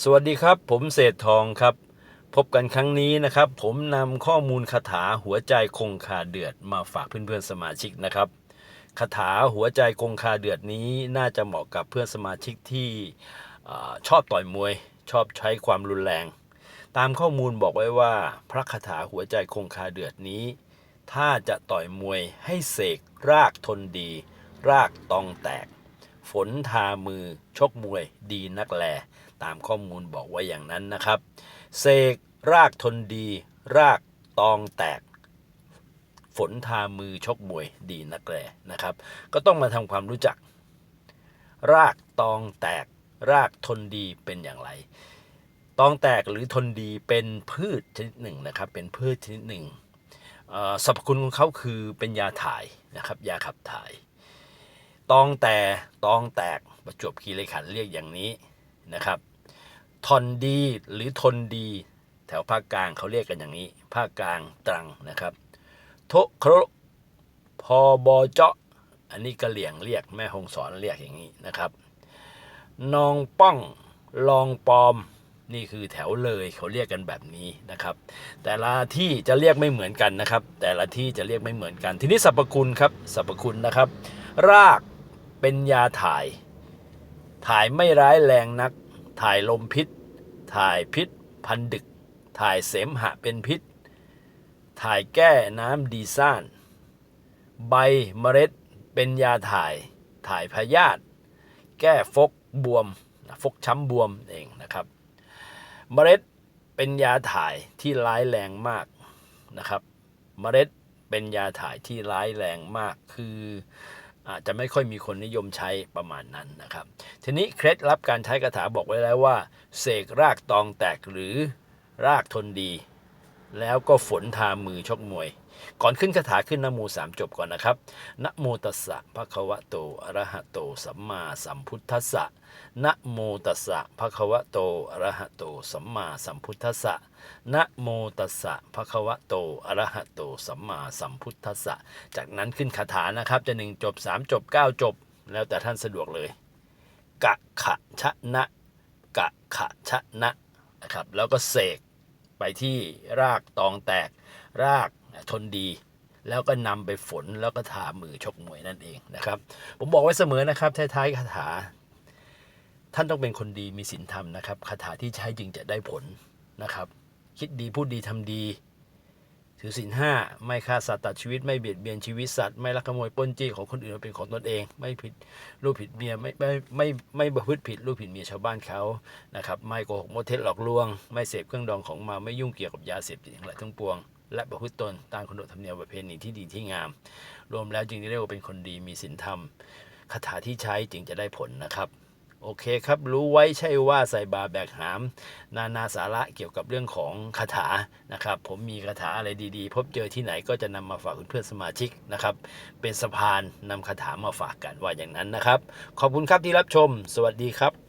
สวัสดีครับ ผมเศษทองครับ พบกันครั้งนี้นะครับ ผมนำข้อมูลคาถาหัวใจคงคาเดือดมาฝากเพื่อนๆสมาชิกนะครับคาถาหัวใจคงคาเดือดนี้น่าจะเหมาะกับเพื่อนสมาชิกที่อชอบต่อยมวย ชอบใช้ความรุนแรง ตามข้อมูลบอกไว้ว่า พระคาถาหัวใจคงคาเดือดนี้ ถ้าจะต่อยมวยให้เสกรากทนดี รากตองแตก ฝนทามือชกมวยดีนักแล ตามข้อมูลบอกไว้อย่างนั้นนะครับ เสกรากทนดี รากตองแตก ฝนทามือชกมวยดีนักแลนะครับ ก็ต้องมาทำความรู้จัก รากตองแตก รากทนดีเป็นอย่างไร ตองแตกหรือทนดีเป็นพืชชนิดหนึ่งนะครับ เป็นพืชชนิดหนึ่งสรรพคุณของเขาคือเป็นยาถ่ายนะครับ ยาขับถ่าย ตองแต่ตองแตกประจวบคีรีขันเรียกอย่างนี้นะครับ ทอนดีหรือทนดี แถวภาคกลางเขาเรียกกันอย่างนี้ ภาคกลางตรังนะครับโทครพอบอเจาะอันนี้กะเหลี่ยงเรียกแม่หงสอนเรียกอย่างนี้นะครับ นองป้องลองปอมนี่คือแถวเลยเขาเรียกกันแบบนี้นะครับ แต่ละที่จะเรียกไม่เหมือนกันนะครับ แต่ละที่จะเรียกไม่เหมือนกัน ทีนี้สรรพคุณครับสรรพคุณนะครับ รากเป็นยาถ่าย ถ่ายไม่ร้ายแรงนัก ถ่ายลมพิษ ถ่ายพิษ พันดึก ถ่ายเสมหะเป็นพิษ ถ่ายแก้น้ำดีซ่าน ใบเมล็ดเป็นยาถ่าย ถ่ายพยาธิแก้ฟกบวม ฟกช้ำบวมเองนะครับ เมล็ดเป็นยาถ่ายที่ร้ายแรงมากนะครับ เมล็ดเป็นยาถ่ายที่ร้ายแรงมากคือ อาจจะไม่ค่อยมีคนนิยมใช้ประมาณนั้นนะครับ ทีนี้เคล็ดลับการใช้คาถาบอกไว้แล้วว่า เสกรากตองแตกหรือรากทนดี แล้วก็ฝนทามือชกมวย ก่อนขึ้นคาถาขึ้นนโมสามจบก่อนนะครับนโมตัสสะภะคะวะโตอะระหะโตสัมมาสัมพุทธัสสะนะโมตัสสะภะคะวะโตอะระหะโตสัมมาสัมพุทธัสสะนะโมตัสสะภะคะวะโตอะระหะโตสัมมาสัมพุทธัสสะจากนั้นขึ้นคาถานะครับ จะหนึ่งจบสามจบเก้าจบ แล้วแต่ท่านสะดวกเลย กะขะชะนะ กะขะชะนะนะครับ แล้วก็เสก ไปที่รากตองแตก รากทนดี แล้วก็นำไปฝนแล้วก็ทามือชกมวยนั่นเองนะครับ ผมบอกไว้เสมอนะครับท้ายๆคาถา ท่านต้องเป็นคนดีมีศีลธรรมนะครับคาถาที่ใช้จึงจะได้ผลนะครับ คิดดีพูดดีทำดี ถือศีลห้าไม่ฆ่าสัตว์ตัดชีวิตไม่เบียดเบียนชีวิตสัตว์ไม่ลักขโมยปล้นจี้ของคนอื่นเป็นของตนเอง ไม่ผิดลูกผิดเมียไม่ไม่ไม่ไม่ประพฤติผิดลูกผิดเมียชาวบ้านเขานะครับไม่โกหกมดเท็จหลอกลวง ไม่เสพเครื่องดองของมาไม่ยุ่งเกี่ยวกับยาเสพติดทั้งหลายทั้งปวง และประพฤติตนตามขนบธรรมเนียมประเพณีที่ดีที่งาม รวมแล้วจึงเรียกว่าเป็นคนดีมีศีลธรรมคาถาที่ใช้จึงจะได้ผลนะครับ โอเคครับ รู้ไว้ใช่ว่าใส่บาแบกหาม นานาสาระเกี่ยวกับเรื่องของคาถานะครับ ผมมีคาถาอะไรดีๆ พบเจอที่ไหนก็จะนำมาฝากเพื่อนสมาชิกนะครับ เป็นสะพานนำคาถามาฝากกันว่าอย่างนั้นนะครับ ขอบคุณครับที่รับชม สวัสดีครับ